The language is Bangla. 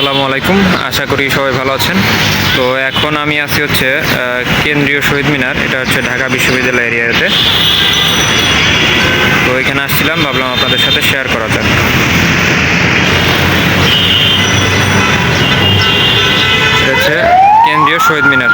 আসসালামু আলাইকুম। আশা করি সবাই ভালো আছেন। তো এখন আমি আছি হচ্ছে কেন্দ্রীয় শহীদ মিনার। এটা হচ্ছে ঢাকা বিশ্ববিদ্যালয় এরিয়াতে। তো এখানে আসছিলাম, ভাবলাম আপনাদের সাথে শেয়ার করা যাক। এটা হচ্ছে কেন্দ্রীয় শহীদ মিনার।